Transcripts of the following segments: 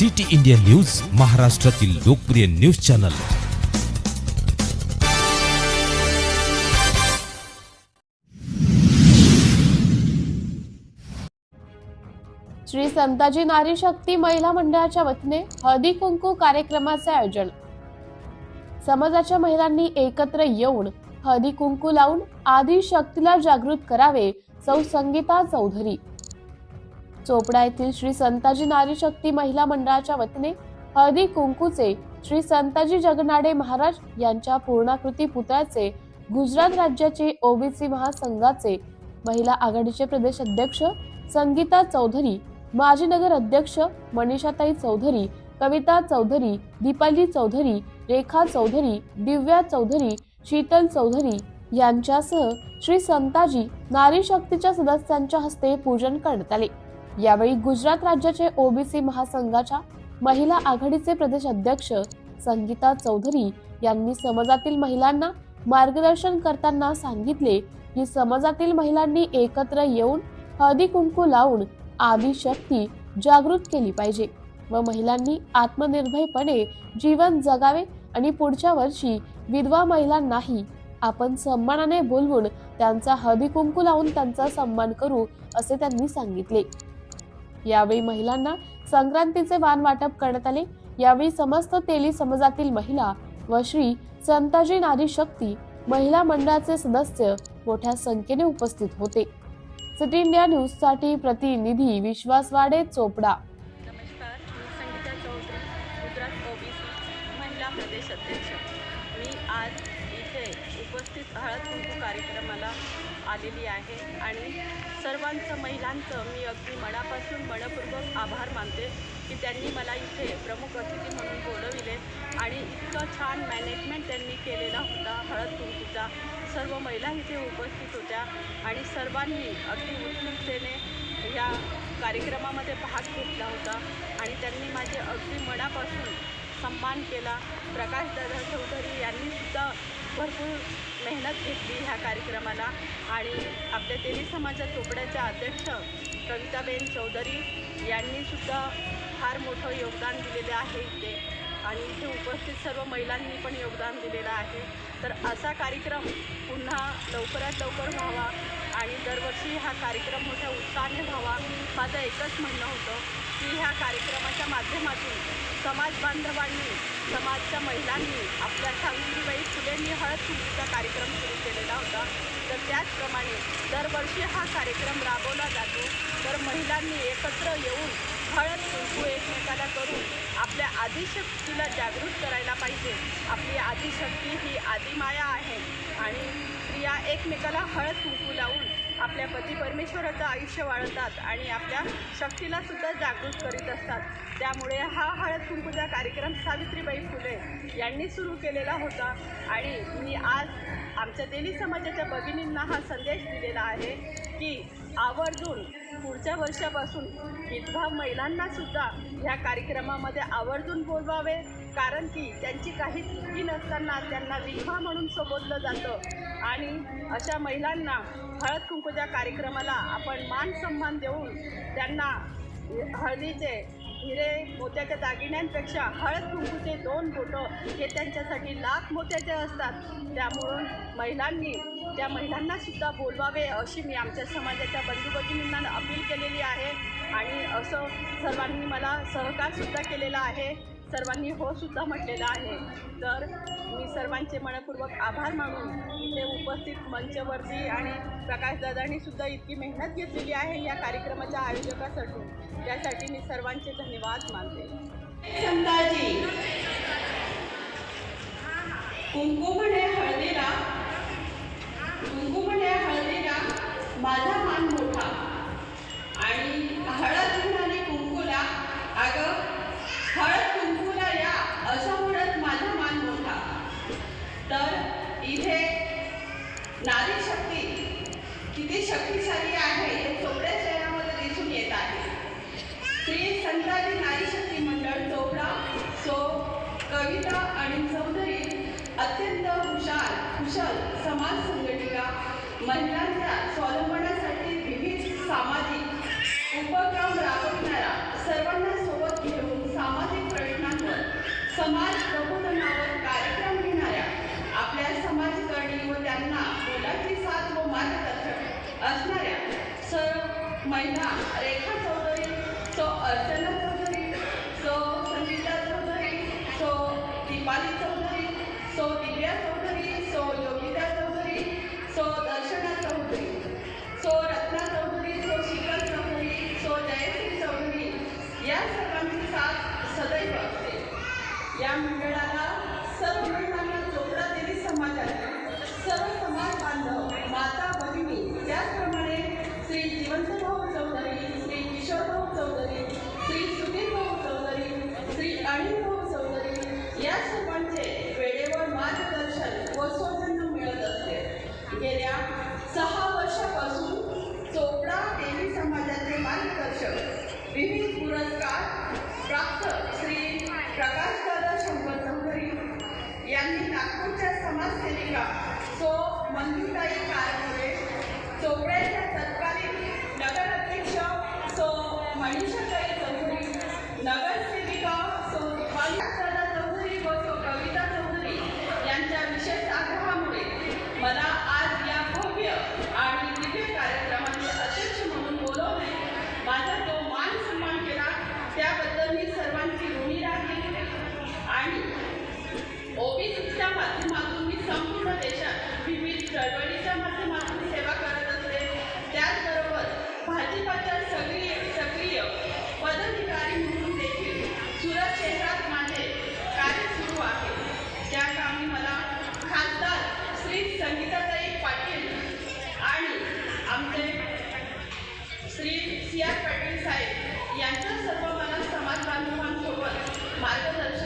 City India news महाराष्ट्रातील लोकप्रिय news channel. Shri Santaji नारी शक्ती महिला मंडळाच्या वतीने हळदी कुंकू कार्यक्रमाचे आयोजन. समाजाच्या महिलांनी एकत्र येऊन हळदी कुंकू लावून आदी शक्तीला जागृत करावे सौ संगीता चौधरी. चोपडा येथील श्री संताजी नारी शक्ती महिला मंडळाच्या वतीने हळदी कुंकूचे श्री संताजी जगनाडे महाराज यांच्या पूर्णाकृती पुतळ्याचे गुजरात राज्याचे ओबीसी महासंघाचे महिला आघाडीचे प्रदेश अध्यक्ष संगीता चौधरी माजी नगर अध्यक्ष मनीषाताई चौधरी कविता चौधरी दीपाली चौधरी रेखा चौधरी दिव्या चौधरी शीतल चौधरी यांच्यासह श्री संताजी नारी शक्तीच्या सदस्यांच्या हस्ते पूजन करण्यात आले. यावेळी गुजरात राज्याचे ओबीसी महासंघाच्या महिला आघाडीचे प्रदेश अध्यक्ष संगीता चौधरी यांनी समाजातील महिलांना मार्गदर्शन करताना सांगितले की समाजातील महिलांनी एकत्र येऊन हळदी कुंकू लावून आदी शक्ती जागृत केली पाहिजे व महिलांनी आत्मनिर्भयपणे जीवन जगावे आणि पुढच्या वर्षी विधवा महिलांनाही आपण सन्मानाने बोलवून त्यांचा हळदी कुंकू लावून त्यांचा सन्मान करू असे त्यांनी सांगितले. यावेळी महिलांना संक्रांतीचे वाण वाटप करण्यात आले. यावेळी समस्त तेली समाजातील महिला व श्री संताजी नारी शक्ती महिला मंडळाचे सदस्य मोठ्या संख्येने उपस्थित होते. सिटी इंडिया न्यूजसाठी प्रतिनिधी विश्वास वाडे चोपडा. नमस्कार मी संगीता चौधरी गुजरात ओबीसी महिला प्रदेश अध्यक्ष. मी आज इथे उपस्थित हळद कुंकू कार्यक्रमाला आलेली आहे आणि सर्वांचं महिलांचं मी अगदी मनापासून मनपूर्वक आभार मानते की त्यांनी मला इथे प्रमुख अतिथी म्हणून बोलविले आणि इतकं छान मॅनेजमेंट त्यांनी केलेला होता हळद कुंकूचा. सर्व महिला इथे उपस्थित होत्या आणि सर्वांनी अगदी उत्सुकतेने या कार्यक्रमामध्ये भाग घेतला होता आणि त्यांनी माझे अगदी मनापासून सन्मान केला. प्रकाश दादा चौधरी यांनीसुद्धा भरपूर मेहनत घेतली ह्या कार्यक्रमाला आणि आपल्या तेली समाजात चोपड्याच्या अध्यक्ष कविताबेन चौधरी यांनीसुद्धा फार मोठं योगदान दिलेलं आहे इथे. आणि इथे उपस्थित सर्व महिलांनी पण योगदान दिलेलं आहे. तर असा कार्यक्रम पुन्हा लवकरात लवकर व्हावा आणि दरवर्षी हा कार्यक्रम मोठ्या उत्साहाने व्हावा. माझं एकच म्हणणं होतं की ह्या कार्यक्रमाच्या माध्यमातून समाज बांधवांनी समाजच्या महिलांनी आपल्या सावित्रीबाई फुलेंनी हळद कुंकूचा कार्यक्रम सुरू केलेला होता. तर त्याचप्रमाणे दरवर्षी हा कार्यक्रम राबवला जातो. तर महिलांनी एकत्र येऊन हळद कुंकू एकमेकाला करून आपल्या आदिशक्तीला जागृत करायला पाहिजे. आपली आदिशक्ती ही आदिमाया आहे आणि स्त्रिया एकमेकाला हळद कुंकू लावून आपल्या पती परमेश्वराचं आयुष्य वाढवतात आणि आपल्या शक्तीला सुद्धा जागृत करीत असतात. त्यामुळे हा हळद कुंकूचा कार्यक्रम सावित्रीबाई फुले यांनी सुरू केलेला होता आणि मी आज आमच्या देवी समाजाच्या भगिनींना हा संदेश दिलेला आहे की आवर्जून पुढच्या वर्षापासून विधवा महिलांना सुद्धा ह्या कार्यक्रमामध्ये आवर्जून बोलवावे. कारण की त्यांची काही चुकी नसताना त्यांना विधवा म्हणून संबोधलं जातं. आणि अशा महिलांना हळद कुंकूच्या कार्यक्रमाला आपण मान सन्मान देऊन त्यांना हळदीचे हिरे मोत्याच्या दागिन्यांपेक्षा हळद कुंकूचे दोन बोटं हे त्यांच्यासाठी लाख मोत्याचे असतात. त्यामुळं महिलांनी त्या महिलांना सुद्धा बोलवावे अशी मी आमच्या समाजाच्या बंधू भगिनींना अपील केलेली आहे. आणि असं सर्वांनी मला सहकारसुद्धा केलेला आहे. सर्वांनी हो सुद्धा म्हटलेलं आहे. तर मी सर्वांचे मनपूर्वक आभार मानून इथे उपस्थित मंचवरती आणि प्रकाशदादांनी सुद्धा इतकी मेहनत घेतलेली आहे या कार्यक्रमाच्या आयोजकासाठी. त्यासाठी मी सर्वांचे धन्यवाद मानते. संताजी कुंकू म्हणे हळदीला साक्षर समाज संघटिका महिलांच्या स्वावलंबनासाठी विविध सामाजिक उपक्रम राबविणारा सर्वांना सोबत घेऊन सामाजिक प्रश्नांवर समाज प्रबोधनावर कार्यक्रम घेणाऱ्या आपल्या समाजकरणी व त्यांना मुलाची साथ व मार्गदर्शक असणाऱ्या सर्व महिला रेखा चौधरी तो अर्चना संगीताताई पाटील आणि आमचे श्री सी आर पाटील साहेब यांच्या सर्व मला समाज बांधवांसोबत मार्गदर्शन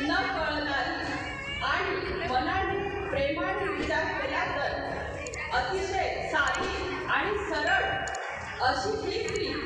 न कळणारी आणि मनाने प्रेमाने विचार केला तर अतिशय साधी आणि सरळ अशी ही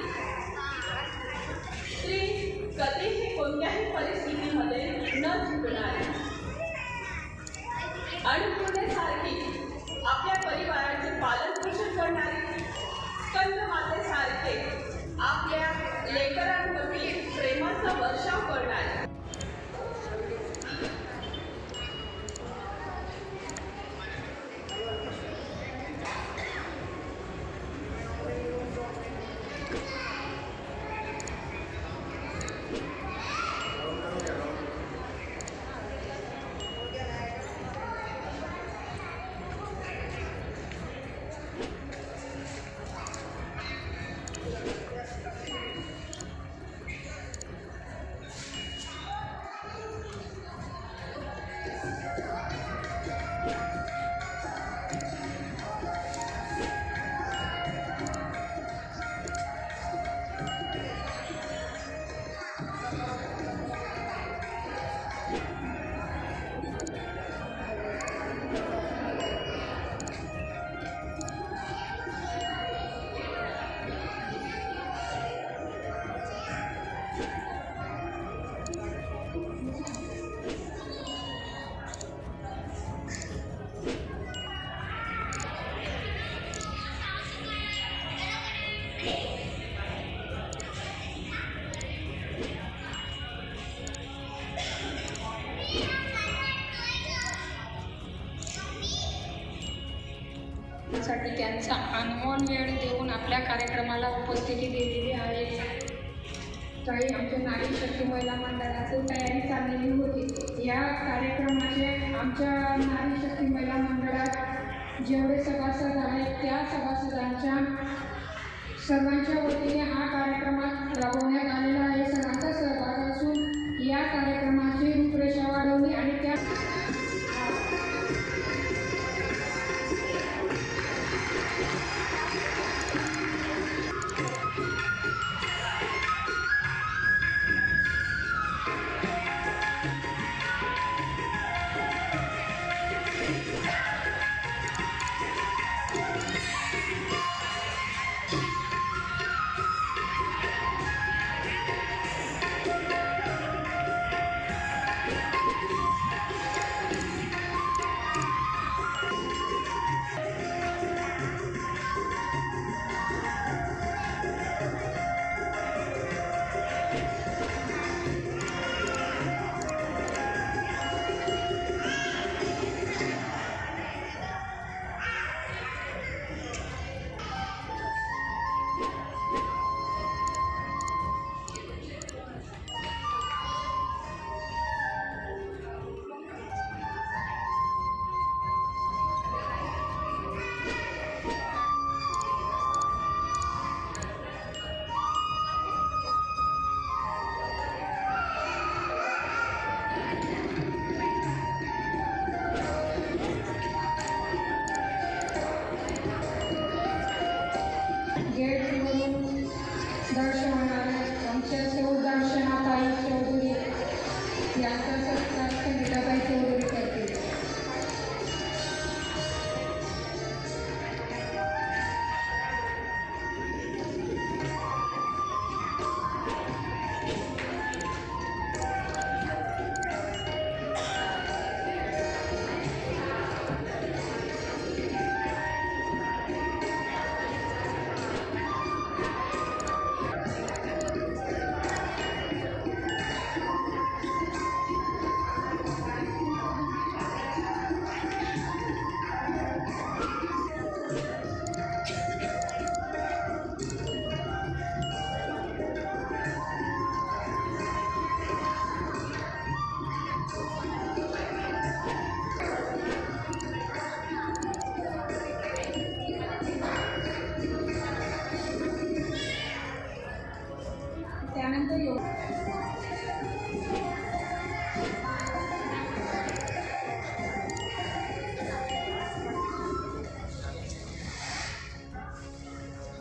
काही आमच्या नारी शक्ती महिला मंडळाची तयारी चाललेली होती. या कार्यक्रमाचे आमच्या नारी शक्ती महिला मंडळात जेवढे सभासद आहेत त्या सभासदांच्या सर्वांच्या वतीने हा कार्यक्रमात राबवण्यात आलेला आहे.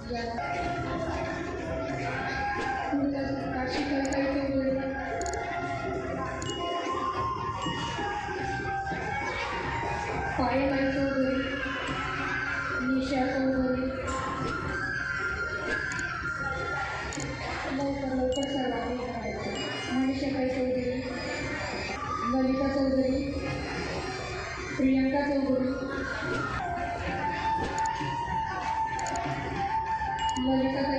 Yeah. Gracias.